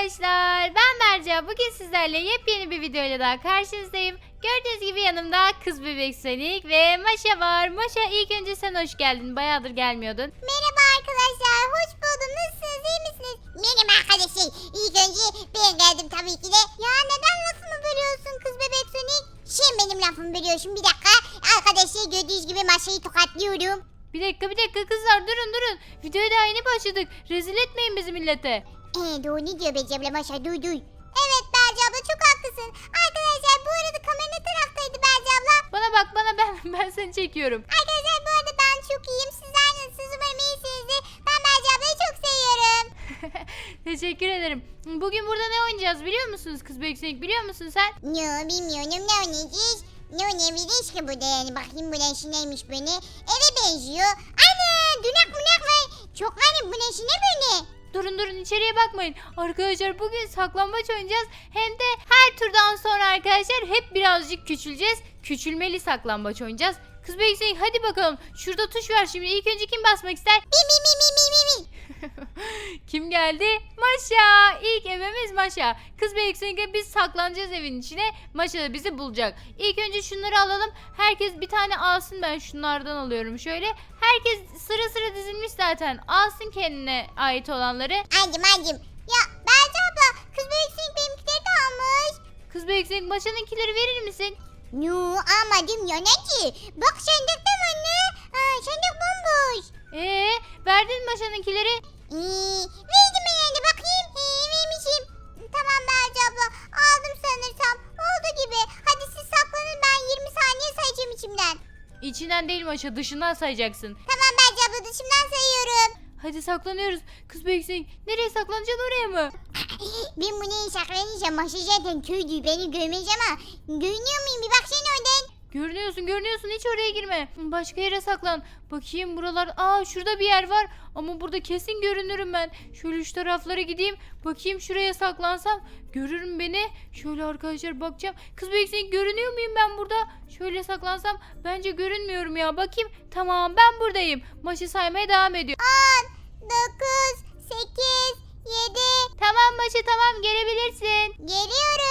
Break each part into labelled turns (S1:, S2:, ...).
S1: arkadaşlar. Ben Berca. Bugün sizlerle yepyeni bir videoyla daha karşınızdayım. Gördüğünüz gibi yanımda kız bebek Sonic ve Maşa var. Maşa ilk önce sen hoş geldin. Bayağıdır gelmiyordun.
S2: Merhaba arkadaşlar, hoş buldum. Nasılsınız, iyi misiniz? Merhaba arkadaşlar. İlk önce ben geldim tabii ki de. Ya neden lafımı bölüyorsun kız bebek Sonic? Sen benim lafımı bölüyorsun. Bir dakika. Arkadaşlar gördüğünüz gibi masayı tokatlıyorum.
S1: Bir dakika bir dakika kızlar durun durun. Videoya daha yeni başladık. Rezil etmeyin bizi millete.
S2: Ee, doğru ne diyor Bece abla Maşa? Duy duy. Evet Berce abla çok haklısın. Arkadaşlar bu arada kamera ne taraftaydı Berce abla?
S1: Bana bak bana ben ben seni çekiyorum.
S2: Arkadaşlar bu arada ben çok iyiyim. Sizler nasılsınız? Umarım iyisinizdir. Ben Berce ablayı çok seviyorum.
S1: Teşekkür ederim. Bugün burada ne oynayacağız biliyor musunuz kız bebek Sonic biliyor musun sen?
S2: Yo bilmiyorum ne oynayacağız? Ne oynayabiliriz ki burada yani bakayım bu ne işi neymiş böyle. Eve benziyor. Ana dünak munak var. Çok hani bu ne işi ne böyle?
S1: Durun durun içeriye bakmayın. Arkadaşlar bugün saklambaç oynayacağız. Hem de her turdan sonra arkadaşlar hep birazcık küçüleceğiz. Küçülmeli saklambaç oynayacağız. Kız Beysin hadi bakalım. Şurada tuş var şimdi. İlk önce kim basmak ister?
S2: Mi mi mi mi mi mi mi.
S1: Kim geldi? Maşa. İlk evimiz Maşa. Kız Beysin'e biz saklanacağız evin içine. Maşa da bizi bulacak. İlk önce şunları alalım. Herkes bir tane alsın. Ben şunlardan alıyorum şöyle. Herkes sıra sıra dizilmiş zaten. Alsın kendine ait olanları.
S2: Acım acım. Ya Berce abla kız büyüksün benimkileri de almış.
S1: Kız Beysin Maşa'nınkileri verir misin?
S2: Yo almadım ya ne ki? Bak sandık da var ne? Aa, sandık bomboş.
S1: Ee, verdin Maşa'nınkileri?
S2: Ee,
S1: Maşa dışından sayacaksın.
S2: Tamam Berce abla dışımdan sayıyorum.
S1: Hadi saklanıyoruz. Kız Beysin nereye saklanacaksın oraya mı?
S2: Ben bu neyi saklanacağım? Maşı zaten köydü beni görmez ama. Görünüyor muyum? Bir baksana oradan.
S1: Görünüyorsun görünüyorsun hiç oraya girme. Başka yere saklan. Bakayım buralar. Aa şurada bir yer var. Ama burada kesin görünürüm ben. Şöyle şu taraflara gideyim. Bakayım şuraya saklansam. Görürüm beni. Şöyle arkadaşlar bakacağım. Kız Beysin görünüyor muyum ben burada? Şöyle saklansam. Bence görünmüyorum ya. Bakayım. Tamam ben buradayım. Maçı saymaya devam ediyor.
S2: 10, 9, 8, 7.
S1: Tamam maçı tamam gelebilirsin.
S2: Geliyorum.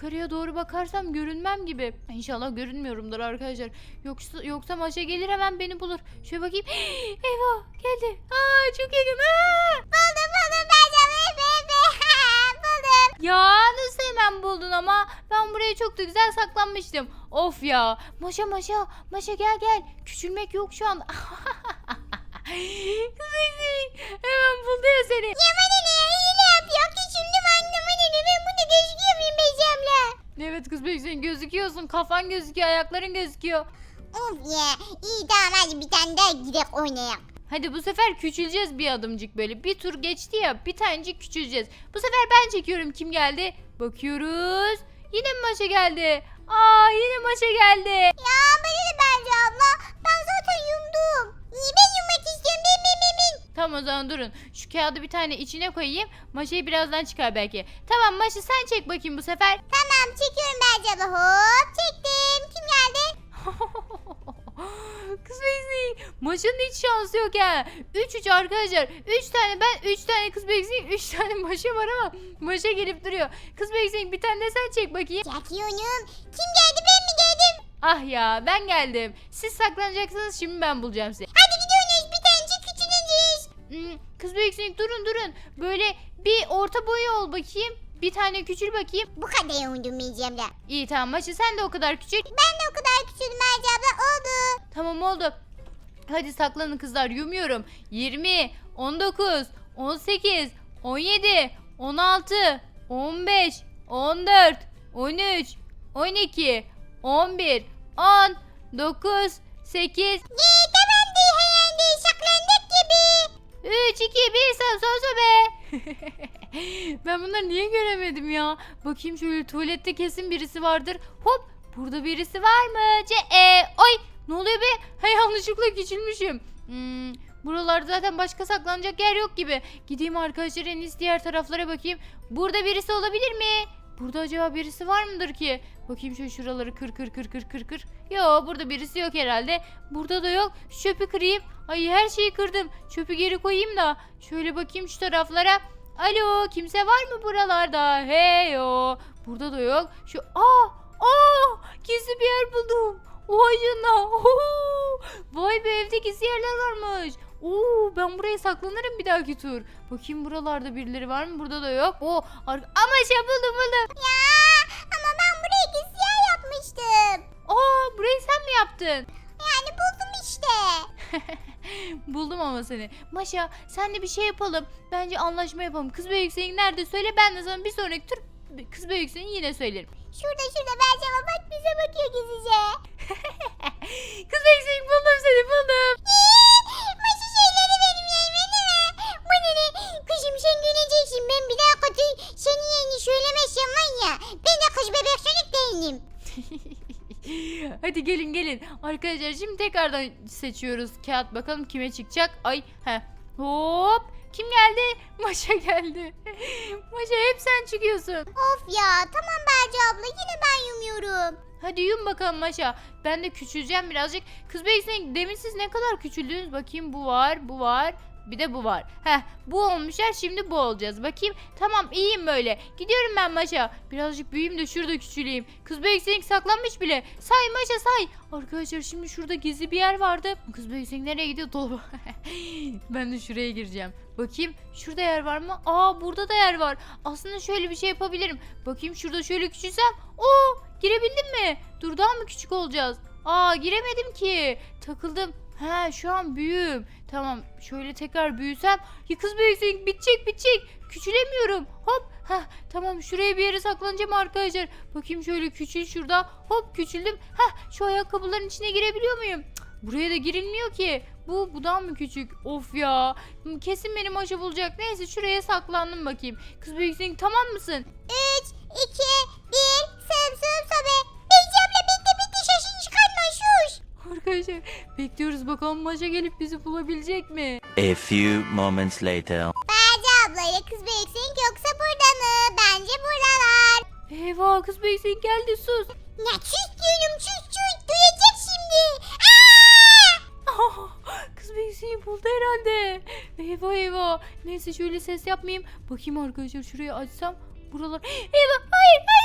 S1: Yukarıya doğru bakarsam görünmem gibi. İnşallah görünmüyorumdur arkadaşlar. Yoksa yoksa maşa gelir hemen beni bulur. Şöyle bakayım. Eyvah geldi. Aa çok yakın. Aa!
S2: Buldum buldum Berce abla. Be be. buldum.
S1: Ya nasıl hemen buldun ama ben buraya çok da güzel saklanmıştım. Of ya. Maşa maşa. Maşa gel gel. Küçülmek yok şu an. Kızım hemen buldu ya seni.
S2: Yaman ne hile yapıyor. Küçüldüm anlamı ne? Ben burada gözüküyor muyum abla?
S1: Evet kız büyük sen gözüküyorsun. Kafan gözüküyor. Ayakların gözüküyor.
S2: Of ya. İyi tamam hadi bir tane daha gidelim oynayalım.
S1: Hadi bu sefer küçüleceğiz bir adımcık böyle. Bir tur geçti ya bir tanecik küçüleceğiz. Bu sefer ben çekiyorum kim geldi. Bakıyoruz. Yine mi maşa geldi? Aa yine maşa geldi.
S2: Ya bana ne Berce abla?
S1: Tamam o zaman durun. Şu kağıdı bir tane içine koyayım. Maşayı birazdan çıkar belki. Tamam maşa sen çek bakayım bu sefer.
S2: Tamam çekiyorum Berce abla. Hop çektim. Kim geldi?
S1: kız Beyzi. Maşanın hiç şansı yok ha. 3-3 arkadaşlar. 3 tane ben 3 tane kız Beyzi 3 tane maşa var ama maşa gelip duruyor. Kız Beyzi bir tane de sen çek bakayım.
S2: Çekiyorum. Kim geldi ben mi geldim?
S1: Ah ya ben geldim. Siz saklanacaksınız şimdi ben bulacağım sizi. Kız büyüksün durun durun. Böyle bir orta boyu ol bakayım. Bir tane küçül bakayım.
S2: Bu kadar yumdum Berce abla.
S1: İyi tamam maçı sen de o kadar küçül.
S2: Ben de o kadar küçüldüm Berce abla. Oldu.
S1: Tamam oldu. Hadi saklanın kızlar yumuyorum. 20, 19, 18, 17, 16, 15, 14, 13, 12, 11, 10, 9, 8,
S2: Ye tamam herhalde. Saklandık gibi.
S1: 3, 2, 1 sen son sobe. ben bunları niye göremedim ya? Bakayım şöyle tuvalette kesin birisi vardır. Hop burada birisi var mı? Ce e, oy ne oluyor be? Ha yanlışlıkla küçülmüşüm. Hmm, buralarda zaten başka saklanacak yer yok gibi. Gideyim arkadaşlar en iyisi diğer taraflara bakayım. Burada birisi olabilir mi? Burada acaba birisi var mıdır ki? Bakayım şu şuraları kır kır kır kır kır kır. Yo burada birisi yok herhalde. Burada da yok. Şu çöpü kırayım. Ay her şeyi kırdım. Çöpü geri koyayım da. Şöyle bakayım şu taraflara. Alo kimse var mı buralarda? Heyo. Burada da yok. Şu aa aa gizli bir yer buldum. Vay canına. Vay be evde gizli yerler varmış. Oo ben buraya saklanırım bir dahaki tur. Bakayım buralarda birileri var mı? Burada da yok. Oo ama şey buldum buldum.
S2: Ya ama ben buraya gizli yer yapmıştım.
S1: Aa burayı sen mi yaptın?
S2: Yani buldum işte.
S1: Buldum ama seni. Maşa sen de bir şey yapalım. Bence anlaşma yapalım. Kız ve yükseğin nerede söyle ben de sana bir sonraki tur kız ve yükseğin yine söylerim.
S2: Şurada şurada Bercama bak bize bakıyor gizlice.
S1: Kız ve yükseğin buldum seni buldum.
S2: Kızım sen geleceksin ben bir daha kötü senin yeğeni söylemezsem var ya. Ben de kız bebek sönük değilim.
S1: Hadi gelin gelin. Arkadaşlar şimdi tekrardan seçiyoruz. Kağıt bakalım kime çıkacak. Ay he. Hop. Kim geldi? Maşa geldi. Maşa hep sen çıkıyorsun.
S2: Of ya tamam Berce abla yine ben yumuyorum.
S1: Hadi yum bakalım Maşa. Ben de küçüleceğim birazcık. Kız Bey sen demin siz ne kadar küçüldünüz? Bakayım bu var, bu var. Bir de bu var. Heh bu olmuşlar şimdi bu olacağız. Bakayım tamam iyiyim böyle. Gidiyorum ben Maşa. Birazcık büyüyeyim de şurada küçüleyim. Kız Bey saklanmış bile. Say Maşa say. Arkadaşlar şimdi şurada gizli bir yer vardı. Kız Bey nereye gidiyor? Dolaba. ben de şuraya gireceğim. Bakayım şurada yer var mı? Aa burada da yer var. Aslında şöyle bir şey yapabilirim. Bakayım şurada şöyle küçülsem. Oo girebildim mi? Dur daha mı küçük olacağız? Aa giremedim ki. Takıldım. He şu an büyüğüm. Tamam şöyle tekrar büyüsem. Ya kız büyüksün bitecek bitecek. Küçülemiyorum. Hop. Heh tamam şuraya bir yere saklanacağım arkadaşlar. Bakayım şöyle küçül şurada. Hop küçüldüm. Heh şu ayakkabıların içine girebiliyor muyum? Buraya da girilmiyor ki. Bu budan mı küçük? Of ya. Kesin benim aşı bulacak. Neyse şuraya saklandım bakayım. Kız büyüksün tamam mısın?
S2: 3, 2, 1,
S1: Arkadaşlar bekliyoruz bakalım maşa gelip bizi bulabilecek mi?
S3: A few moments later.
S2: Berce abla ya kız büyüksün yoksa burada mı? Bence buradalar.
S1: Eyvah kız büyüksün geldi sus.
S2: Ya çüş diyorum çüş çüş duyacak şimdi. Aa!
S1: Ah, kız büyüksün buldu herhalde. Eyvah eyvah. Neyse şöyle ses yapmayayım. Bakayım arkadaşlar şurayı açsam. Buralar. Eyvah hayır hayır.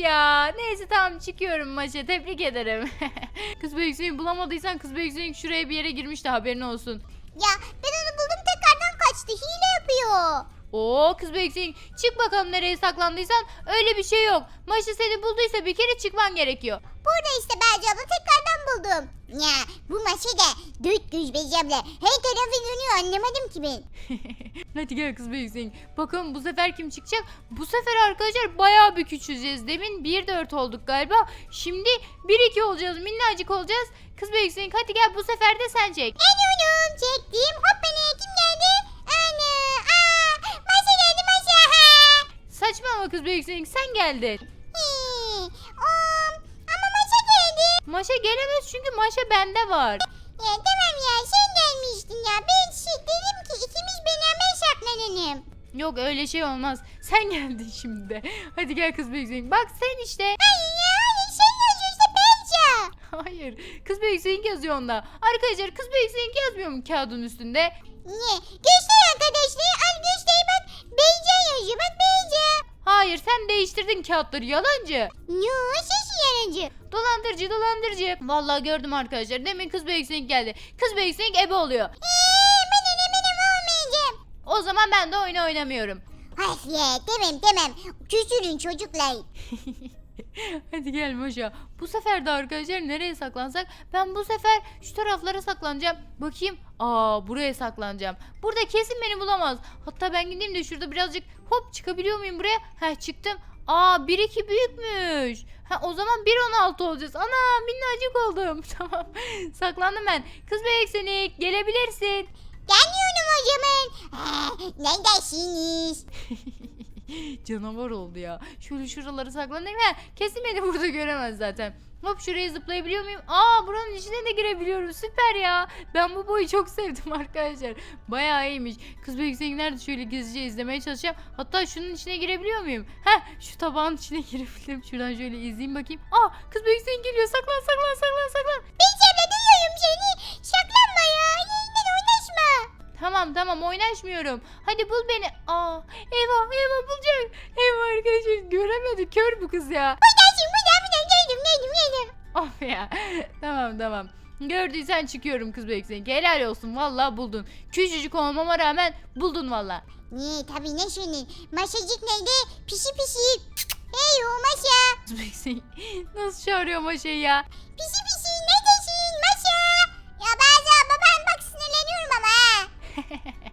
S1: Ya. Neyse tamam çıkıyorum maça. Tebrik ederim. kız büyüksün bulamadıysan kız büyüksün şuraya bir yere girmiş de haberin olsun.
S2: Ya ben onu buldum tekrardan kaçtı hile yapıyor.
S1: Oo kız büyüksün çık bakalım nereye saklandıysan öyle bir şey yok. Maşa seni bulduysa bir kere çıkman gerekiyor.
S2: Burada işte Berce abla tekrardan buldum. Ya bu maçı da dört göz Berce abla. Her tarafı dönüyor anlamadım ki ben.
S1: Hadi gel kız büyüksün. Bakalım bu sefer kim çıkacak? Bu sefer arkadaşlar bayağı bir küçüleceğiz. Demin 1-4 olduk galiba. Şimdi 1-2 olacağız. Minnacık olacağız. Kız büyüksün hadi gel bu sefer de sen çek.
S2: Geliyorum çektim hop bana kim geldi?
S1: Kız büyüksün sen geldin.
S2: Hii, ama maşa geldi.
S1: Maşa gelemez çünkü Maşa bende var.
S2: Ya tamam ya sen gelmiştin ya. Ben şey dedim ki ikimiz beraber saklanalım.
S1: Yok öyle şey olmaz. Sen geldin şimdi de. Hadi gel kız büyüksün. Bak sen işte.
S2: Hayır ya hayır sen yazıyor işte Berce.
S1: Hayır. Kız büyüksün yazıyor onda. Arkadaşlar kız büyüksün yazmıyor mu kağıdın üstünde?
S2: Niye? Göster arkadaşlar. Al göster bak. Beyce yazıyor bak Beyce.
S1: Hayır sen değiştirdin kağıtları yalancı.
S2: Yo sesi yarıncı.
S1: Dolandırıcı dolandırıcı. Vallahi gördüm arkadaşlar. Demin kız büyüksün geldi. Kız büyüksün ebe oluyor.
S2: Eee ben öyle olmayacağım.
S1: O zaman ben de oyun oynamıyorum.
S2: Ay ya tamam tamam. Küçülün çocuklar.
S1: Hadi gel Moşa. Bu sefer de arkadaşlar nereye saklansak? Ben bu sefer şu taraflara saklanacağım. Bakayım. Aa buraya saklanacağım. Burada kesin beni bulamaz. Hatta ben gideyim de şurada birazcık hop çıkabiliyor muyum buraya? Heh çıktım. Aa 1-2 büyükmüş. Ha o zaman 1-16 olacağız. Ana minnacık oldum. Tamam. Saklandım ben. Kız bebek seni gelebilirsin.
S2: Geliyorum o zaman. Neredesiniz?
S1: Canavar oldu ya. Şöyle şuraları saklanayım. Ha, kesin beni burada göremez zaten. Hop şuraya zıplayabiliyor muyum? Aa buranın içine de girebiliyorum. Süper ya. Ben bu boyu çok sevdim arkadaşlar. Bayağı iyiymiş. Kız Büyük nerede şöyle gizlice izlemeye çalışacağım. Hatta şunun içine girebiliyor muyum? Heh şu tabağın içine girebilirim. Şuradan şöyle izleyeyim bakayım. Aa kız Büyük geliyor. Saklan saklan saklan saklan.
S2: Beyci
S1: Tamam oynaşmıyorum. Hadi bul beni. Aa eyvah eyvah bulacak. Eyvah arkadaşlar göremedi. Kör bu kız ya.
S2: Buradasın burada burada geldim geldim geldim.
S1: Of ya. tamam tamam. Gördüysen çıkıyorum kız Büyük Helal olsun. Vallahi buldun. Küçücük olmama rağmen buldun valla.
S2: Ne tabii ne senin. Maşacık neydi? Pişi pişi. Hey o maşa.
S1: Kız Büyük Nasıl çağırıyor şey ya?
S2: Pişi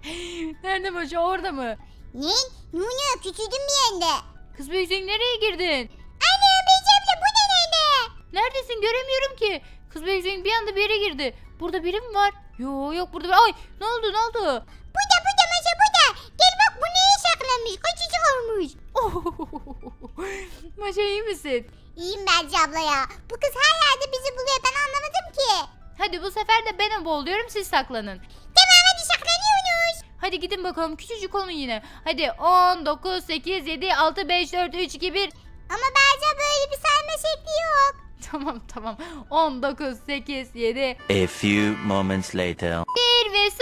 S1: Nerede Maşa orada mı?
S2: Ne? Nunu küçüldün bir yerde.
S1: Kız Büyük nereye girdin?
S2: Anne Beyci abla bu ne nerede?
S1: Neredesin göremiyorum ki. Kız Büyük bir anda bir yere girdi. Burada biri mi var? Yo yok burada. bir- Ay ne oldu ne oldu?
S2: Burada burada maşa burada. Gel bak bu neye saklanmış? Kaçıcık olmuş.
S1: Maşa iyi misin?
S2: İyiyim Beyci abla ya. Bu kız her yerde bizi buluyor ben anlamadım ki.
S1: Hadi bu sefer de ben boğuluyorum siz saklanın.
S2: Hadi
S1: gidin bakalım küçücük olun yine. Hadi 10, 9, 8, 7, 6, 5, 4, 3, 2, 1.
S2: Ama Beyci böyle bir sayma şekli yok.
S1: Tamam tamam. 10, 9, 8, 7,
S3: A few moments later.
S1: 1 ve 0.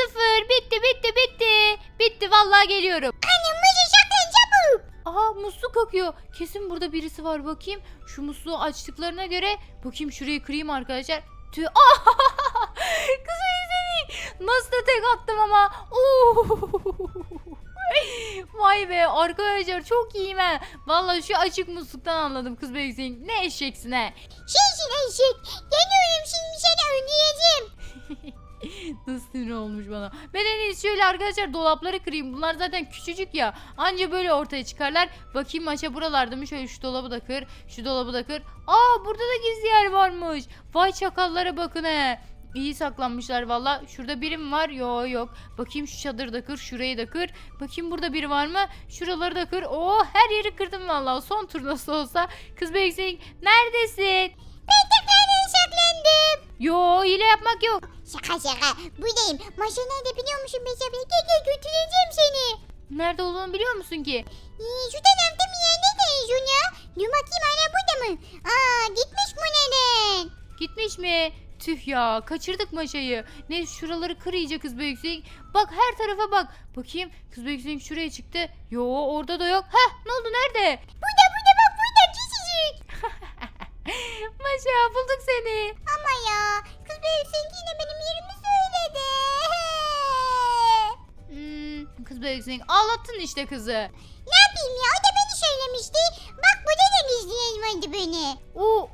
S1: Bitti bitti bitti. Bitti vallahi geliyorum.
S2: Anne maşa saklan çabuk.
S1: Aha musluk akıyor. Kesin burada birisi var bakayım. Şu musluğu açtıklarına göre bakayım şurayı kırayım arkadaşlar. Tüh. Kız. Nasıl da tek attım ama. Vay be arkadaşlar çok iyiyim ha. Vallahi şu açık musluktan anladım kız beysin. Ne eşeksin he.
S2: Şeysin eşek. Geliyorum şimdi seni öldüreceğim.
S1: Nasıl sinir olmuş bana. Ben en iyisi şöyle arkadaşlar dolapları kırayım. Bunlar zaten küçücük ya. Anca böyle ortaya çıkarlar. Bakayım maşa buralarda mı? Şöyle şu dolabı da kır. Şu dolabı da kır. Aa burada da gizli yer varmış. Vay çakallara bakın he. İyi saklanmışlar valla. Şurada birim var. Yo yok. Bakayım şu çadırı da kır. Şurayı da kır. Bakayım burada biri var mı? Şuraları da kır. Oo her yeri kırdım valla. Son tur nasıl olsa. Kız Beksik neredesin?
S2: Ben tekrardan saklandım.
S1: Yo hile yapmak yok.
S2: Şaka şaka. Buradayım. Maşa nerede biliyor musun Beyci abla? Gel gel götüreceğim seni.
S1: Nerede olduğunu biliyor musun ki?
S2: Ee, şu tarafta bir yerde değişiyor ya. Dur bakayım hala burada mı? Aa gitmiş bu neden?
S1: Gitmiş mi? Tüh ya kaçırdık maşayı. Ne şuraları kır iyice kız büyüksek. Bak her tarafa bak. Bakayım kız büyüksek şuraya çıktı. Yo orada da yok. Heh ne oldu nerede?
S2: Burada burada bak burada küçücük.
S1: Maşa bulduk seni.
S2: Ama ya kız büyük yine benim yerimi söyledi.
S1: Hmm, kız büyüksek ağlattın işte kızı.
S2: ne yapayım ya o da beni söylemişti. Bak burada da gizleyen vardı beni.
S1: Oo,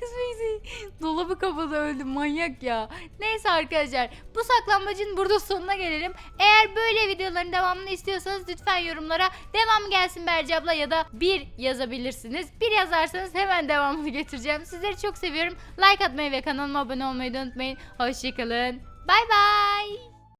S1: kız büyüksek dolabı kapadı öldü manyak ya. Neyse arkadaşlar bu saklanmacın burada sonuna gelelim. Eğer böyle videoların devamını istiyorsanız lütfen yorumlara devam gelsin Berce abla ya da bir yazabilirsiniz. Bir yazarsanız hemen devamını getireceğim. Sizleri çok seviyorum. Like atmayı ve kanalıma abone olmayı unutmayın. Hoşçakalın. Bay bay.